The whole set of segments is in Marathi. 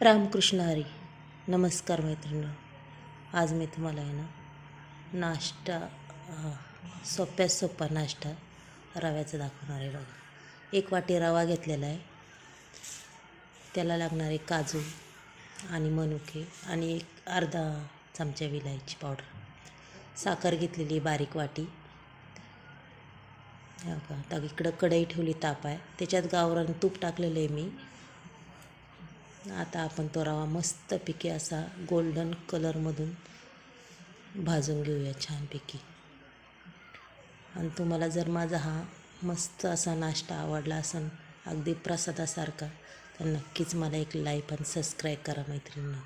रामकृष्ण हरी. नमस्कार मैत्रिणी आज मी तुम्हाला आहे ना नाश्ता अं, सोप्यात सोपा नाश्ता रव्याचा दाखवणार आहे बघा. एक वाटी रवा घेतलेला आहे. त्याला लागणारे काजू आणि मनुके आणि एक अर्धा चमचा विलायची पावडर. साखर घेतलेली बारीक वाटी. हो का? इकडं कढई ठेवली ताप आहे. त्याच्यात गावरान तूप टाकलेलं आहे मी. आता आपण तो रवा मस्तपैकी असा गोल्डन कलरमधून भाजून घेऊया छानपैकी. आणि तुम्हाला जर माझा हा मस्त असा नाश्ता आवडला असेल अगदी प्रसादासारखा तर नक्कीच मला एक लाईक आणि सबस्क्राईब करा मैत्रिणींना.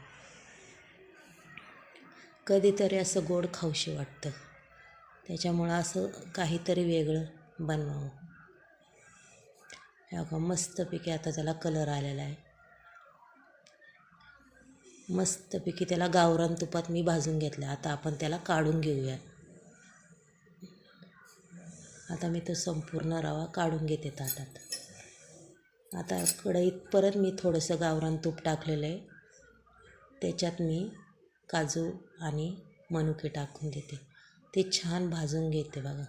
कधीतरी असं गोड खाऊशी वाटतं. त्याच्यामुळं असं काहीतरी वेगळं बनवावं. मस्तपैकी आता त्याला कलर आलेला आहे. मस्तपैकी त्याला गावरान तुपात मी भाजून घेतलं. आता आपण त्याला काढून घेऊया. आता मी तो संपूर्ण रवा काढून घेते ताटात. आता कढईत परत मी थोडंसं गावरान तूप टाकलेलं आहे. त्याच्यात मी काजू आणि मनुके टाकून देते. ते छान भाजून घेते बघा.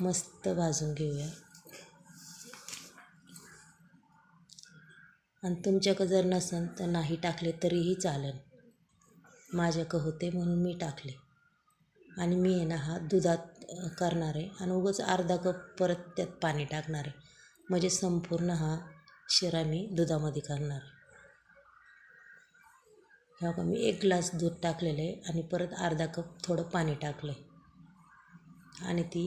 मस्त भाजून घेऊया. आणि तुमच्याकडं जर नसेल तर नाही टाकले तरीही चालेल माझ्याकडं होते म्हणून मी टाकले. आणि मी आहे ना हा दुधात करणार आहे. आणि उगाच अर्धा कप परत त्यात पाणी टाकणार आहे. म्हणजे संपूर्ण हा शिरा मी दुधामध्ये करणार आहे. ह्या का मी एक ग्लास दूध टाकलेलं आहे आणि परत अर्धा कप थोडं पाणी टाकलं आहे. आणि ती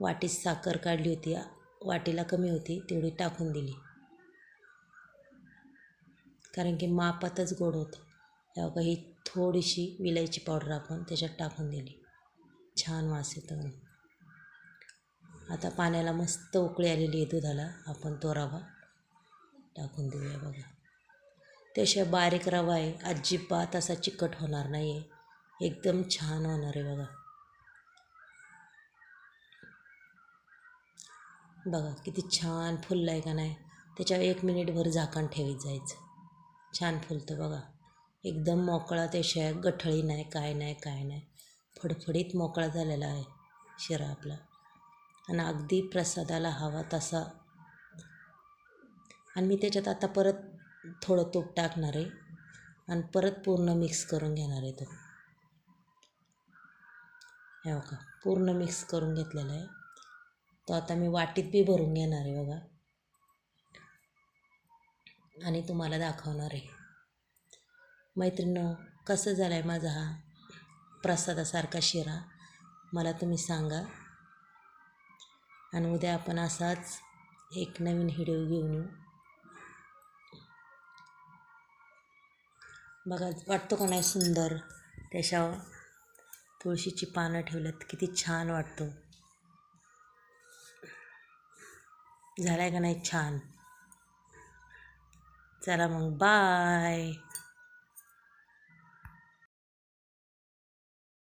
वाटीत साखर काढली होती. वाटीला कमी होती तेवढी टाकून दिली. कारण की मापातच गोड होतं. तेव्हा ही थोडीशी विलायची पावडर आपण त्याच्यात टाकून दिली. छान वास येतो म्हणून. आता पाण्याला मस्त उकळी आलेली आहे दुधाला. आपण तो रवा टाकून देऊया बघा. त्याशिवाय बारीक रवा आहे. अजिबात असा चिकट होणार नाही आहे एकदम छान होणार आहे बघा. बघा किती छान फुललं आहे का नाही. त्याच्यावर एक मिनिटभर झाकण ठेवीत जायचं. छान फुलतं बघा. एकदम मोकळा त्याशिवाय गठळी नाही काय नाही काय नाही. फडफडीत मोकळा झालेला आहे शिरा आपला. आणि अगदी प्रसादाला हवा तसा. आणि मी त्याच्यात आता परत थोडं तूप टाकणार आहे. आणि परत पूर्ण मिक्स करून घेणार आहे तो. हे बघा पूर्ण मिक्स करून घेतलेला आहे. तो आता मी वाटीत बी भरून घेणार आहे बघा. आणि तुम्हाला दाखवणार आहे. मैत्रिणं कसं झालं आहे माझा हा प्रसादासारखा शिरा मला तुम्ही सांगा. आणि उद्या आपण असाच एक नवीन व्हिडिओ घेऊन येऊ. बघा वाटतो का नाही सुंदर त्याच्यावर तुळशीची पानं ठेवल्यात किती छान वाटतो. आहे का नाही छान? Salamat. Bye!